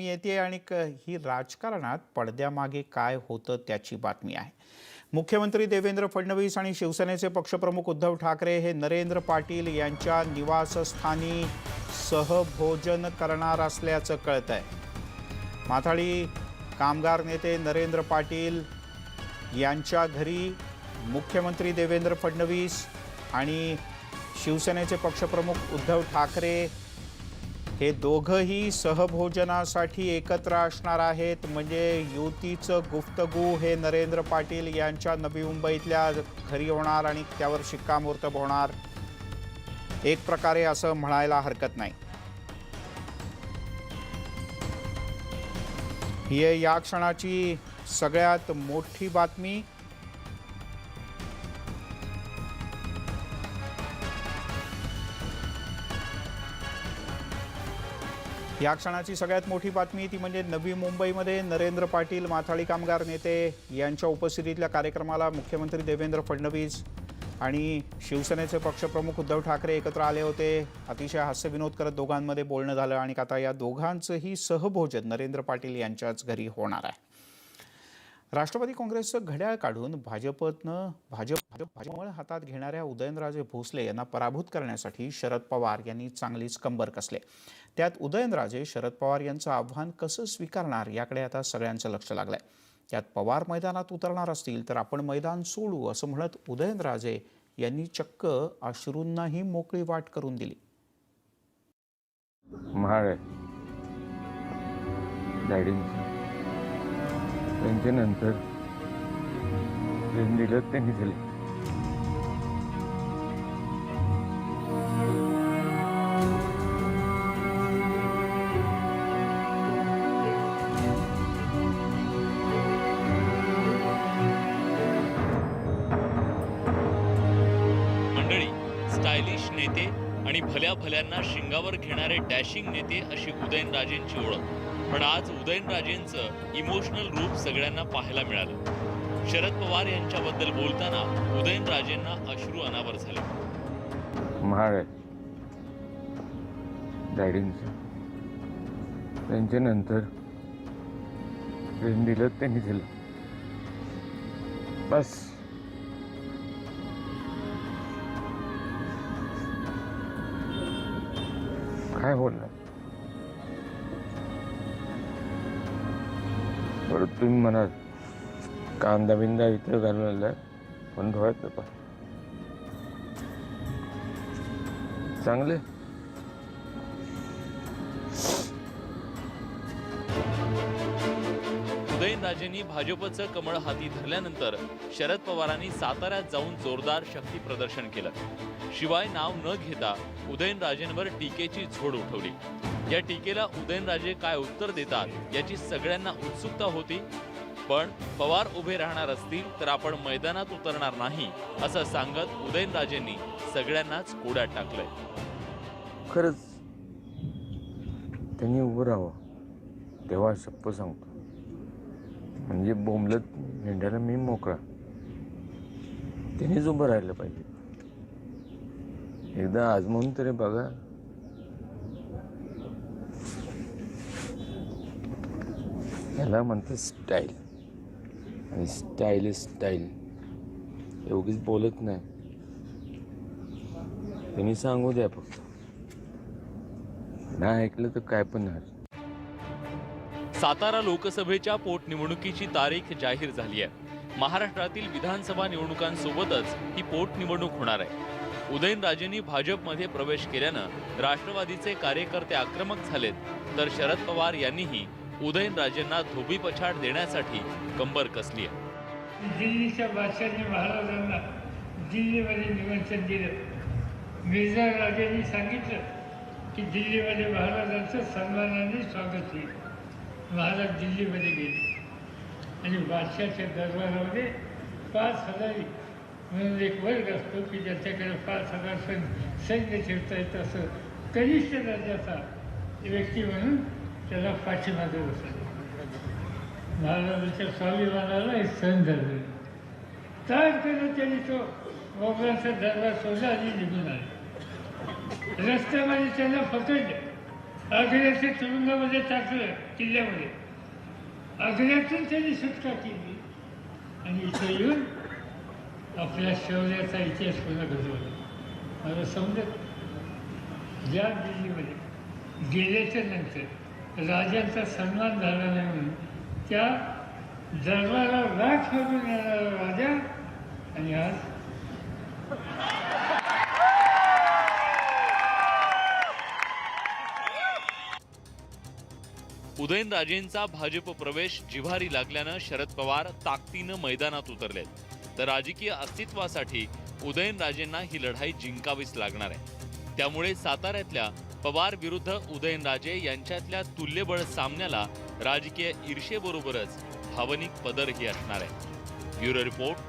बातमी येते आणि क- ही राजकारणात पडद्यामागे काय होतं त्याची बातमी आहे. मुख्यमंत्री देवेंद्र फडणवीस आणि शिवसेनेचे पक्षप्रमुख उद्धव ठाकरे हे नरेंद्र पाटील यांच्या निवासस्थानी सहभोजन करणार असल्याचं कळत आहे माथाडी कामगार नेते नरेंद्र पाटील यांच्या घरी मुख्यमंत्री देवेंद्र फडणवीस आणि शिवसेनेचे पक्षप्रमुख उद्धव ठाकरे हे दोघंही सहभोजनासाठी एकत्र असणार आहेत. म्हणजे युतीचं गुप्तगू हे नरेंद्र पाटील यांच्या नवी मुंबईतल्या घरी होणार आणि त्यावर शिक्कामोर्तब होणार. एक प्रकारे असं म्हणायला हरकत नाही. ही या क्षणाची सगळ्यात मोठी बातमी या क्षणाची सगळ्यात मोठी बातमी ती म्हणजे नवी मुंबईमध्ये नरेंद्र पाटील माथाडी कामगार नेते यांच्या उपस्थितीतल्या कार्यक्रमाला मुख्यमंत्री देवेंद्र फडणवीस आणि शिवसेनेचे पक्षप्रमुख उद्धव ठाकरे एकत्र आले होते. अतिशय हास्यविनोद करत दोघांमध्ये बोलणं झालं आणि आता या दोघांचंही सहभोजन नरेंद्र पाटील यांच्याच घरी होणार आहे. राष्ट्रवादी काँग्रेसचं घड्याळ काढून भाजपनं भाजप भाजप भाजपमुळे हातात घेणाऱ्या उदयनराजे भोसले यांना पराभूत करण्यासाठी शरद पवार यांनी चांगलीच कंबर कसले? त्यात उदयनराजे शरद पवार यांचं आव्हान कसं स्वीकारणार याकडे आता सगळ्यांचं लक्ष लागलंय. त्यात पवार मैदानात उतरणार असतील तर आपण मैदान सोडू असं म्हणत उदयनराजे यांनी चक्क अश्रूंनाही मोकळी वाट करून दिली. महाग त्यांच्यानंतर जे दिलं त्यांनी दिले. मंडळी स्टायलिश नेते आणि भल्या भल्यांना शिंगावर घेणारे डॅशिंग नेते अशी उदयनराजेंची ओळख. पण आज उदयनराजेंचं इमोशनल रूप सगळ्यांना पाहायला मिळालं. शरद पवार यांच्याबद्दल बोलताना उदयनराजेंना अश्रू अनावर झाले. महाग आहे त्यांच्या नंतर जे दिलं त्यांनी दिलं. बस. काय बोलणार? परत तुम्ही म्हणा कांदा बिंदा इथं घालून आलाय पण धुवायचं नका चांगले? उदयनराजेंनी भाजपचं कमळ हाती धरल्यानंतर शरद पवारांनी साताऱ्यात जाऊन जोरदार शक्ती प्रदर्शन केलं. शिवाय नाव न घेता उदयनराजेंवर टीकेची झोड उठवली. या टीकेला उदयनराजे काय उत्तर देतात याची सगळ्यांना उत्सुकता होती. पण पवार उभे राहणार असतील तर आपण मैदानात उतरणार नाही असं सांगत उदयनराजेंनी सगळ्यांनाच कोड्यात टाकलंय. खरंच त्यांनी उभं राहावं. तेव्हा शप्प सांगतो. म्हणजे बोंबलत मेंढ्याला मी मोकळा. त्यांनीच उभं राहिलं पाहिजे. एकदा आजमावून तरी बघा. ह्याला म्हणतात स्टाईल. आणि स्टाईल इज स्टाईल. एवढीच बोलत नाही. त्यांनी सांगू द्या फक्त. नाही ऐकलं तर काय पण नाही सातारा लोकसभेच्या पोटनिवडणुकीची तारीख जाहीर झाली आहे. महाराष्ट्रातील विधानसभा निवडणुकांसोबतच ही पोटनिवडणूक होणार आहे. उदयनराजेंनी भाजपमध्ये प्रवेश केल्यानं राष्ट्रवादीचे कार्यकर्ते आक्रमक झालेत तर शरद पवार यांनीही उदयनराजेंना धोबी पछाड देण्यासाठी कंबर कसली आहे? दिल्लीच्या बादशाने महाराजांना दिल्लीमध्ये निमंत्रण दिलं. मिर्झा राजांनी सांगितलं की दिल्लीमध्ये महाराजांचं सन्मानाने स्वागत होईल. महाराज दिल्लीमध्ये गेले. आणि बादशाच्या दरबारामध्ये पाच हजारी म्हणून एक वर्ग असतो की ज्याच्याकडे पाच हजार सैन्य सैन्य ठेवता येतं असं कनिष्ठ दर्जाचा व्यक्ती म्हणून त्याला पाठीमागे बसले महाराजांच्या स्वाभिमानाला एक सहन झालं काय केलं त्यांनी तो मोगलांचा दरबार सोडला आणि निघून आले. रस्त्यामध्ये त्यांना पकडलं. आग्र्याच्या तुरुंगामध्ये टाकलं किल्ल्यामध्ये. आग्र्यातून त्यांनी सुटका केली. आणि इथे येऊन आपल्या शौर्याचा इतिहास पुन्हा घडवला. मला समजत ज्या दिल्लीमध्ये गेल्याच्यानंतर राजाचा सन्मान झाला नाही म्हणून. त्या दरबाराला राख करून येणारा राजा आणि आज उदयनराजेंचा भाजप प्रवेश जिव्हारी लागल्यानं शरद पवार ताकदीनं मैदानात उतरलेत. तर राजकीय अस्तित्वासाठी उदयनराजेंना ही लढाई जिंकावीच लागणार आहे. त्यामुळे साताऱ्यातल्या पवार विरुद्ध उदयनराजे यांच्यातल्या तुल्यबळ सामन्याला राजकीय ईर्षेबरोबरच भावनिक पदरही असणार आहे. Bureau report